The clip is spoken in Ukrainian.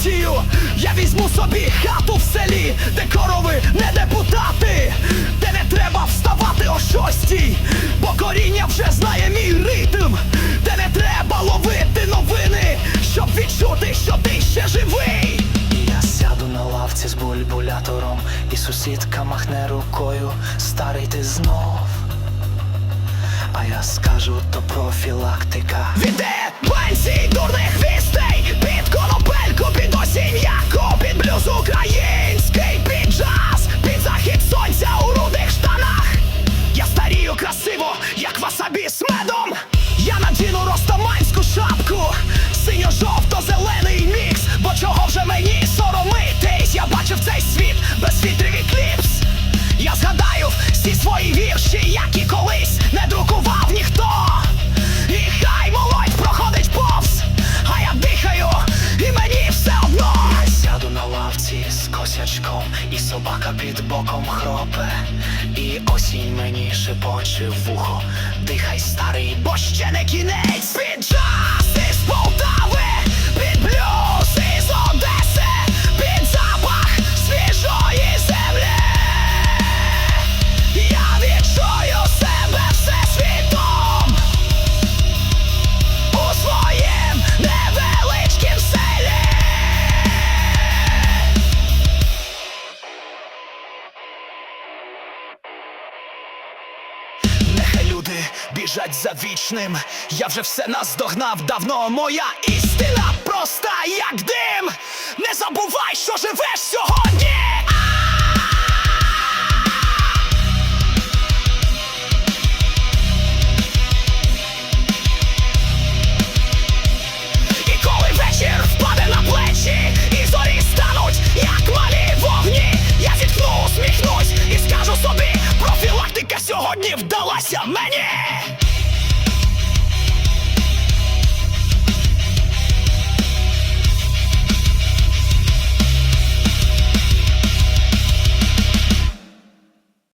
партію. Я візьму собі хату в селі, де корови не депутати, де не треба вставати о шостій, бо коріння вже знає мій ритм, де не треба ловити новини, щоб відчути, що ти ще живий. Я сяду на лавці з бульбулятором, і сусідка махне рукою, старий ти знов. А я скажу, то профілактика. Віде пенсій дурних вістей. Під конопельку, під осінняку Під блюз український, під джаз Під захід сонця у рудих штанах. Я старію красиво, як васабі з медом косячком, і собака під боком хропе. І осінь мені шепоче вухо. Дихай, старий, Бо ще не кінець під біжать за вічним. Я вже все наздогнав давно. Моя істина проста, як дим. Не забувай, що живеш сьогодні. сьогодні вдалося мені.